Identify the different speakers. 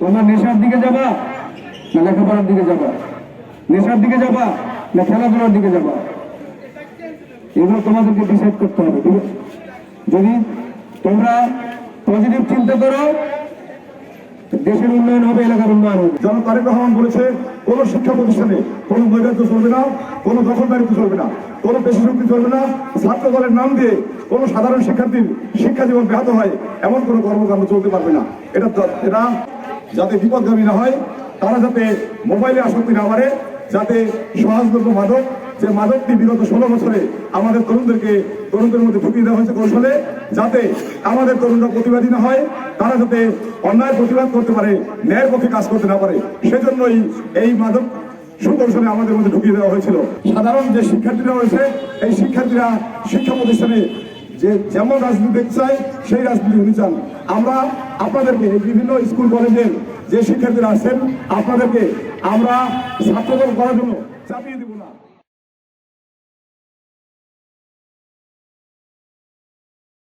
Speaker 1: তোমরা নেশার দিকে যাবা না লেখাপড়ার দিকে যাবা? নেশার দিকে যাবা না খেলাধুলার দিকে যাবা? এগুলো তোমাদেরকে ডিসাইড করতে হবে যদি তোমরা পজিটিভ চিন্তা করো দেশের উন্নয়ন হবে এলাকার উন্নয়ন হবে।
Speaker 2: যেমন তারেক রহমান বলেছে, কোন শিক্ষা প্রতিষ্ঠানে কোনো নৈরাজ্য চলবে না, কোনো দখলদারিত্ব চলবে না, কোনো পেশি শক্তি চলবে না। ছাত্র দলের নাম দিয়ে কোনো সাধারণ শিক্ষার্থীর শিক্ষা জীবন ব্যাহত হয়, এমন কোনো কর্মকাণ্ড চলতে পারবে না। এটা এটা যাতে বিপদগামী না হয়, তারা যাতে মোবাইলে আসক্তি না বাড়ে, যাতে সহজলভ্য মাদক যে মাদকটি বিগত ষোলো বছরে আমাদের তরুণদেরকে, তরুণদের মধ্যে ঢুকিয়ে দেওয়া হয়েছে কৌশলে, যাতে আমাদের তরুণরা প্রতিবাদী না হয়, তারা যাতে অন্যায় প্রতিবাদ করতে পারে, ন্যায়ের পক্ষে কাজ করতে না পারে, সেজন্যই এই মাদক সুকৌশলে আমাদের মধ্যে ঢুকিয়ে দেওয়া হয়েছিল। সাধারণ যে শিক্ষার্থীরা রয়েছে, এই শিক্ষার্থীরা শিক্ষা প্রতিষ্ঠানে যে যেমন রাজনীতি দেখতে চাই সেই রাজনীতি উনি চান। আমরা আপনাদেরকে বিভিন্ন স্কুল, কলেজের যে শিক্ষার্থীরা আছেন, আপনাদেরকে আমরা ছাত্রদল করার জন্য চাপিয়ে দিব না।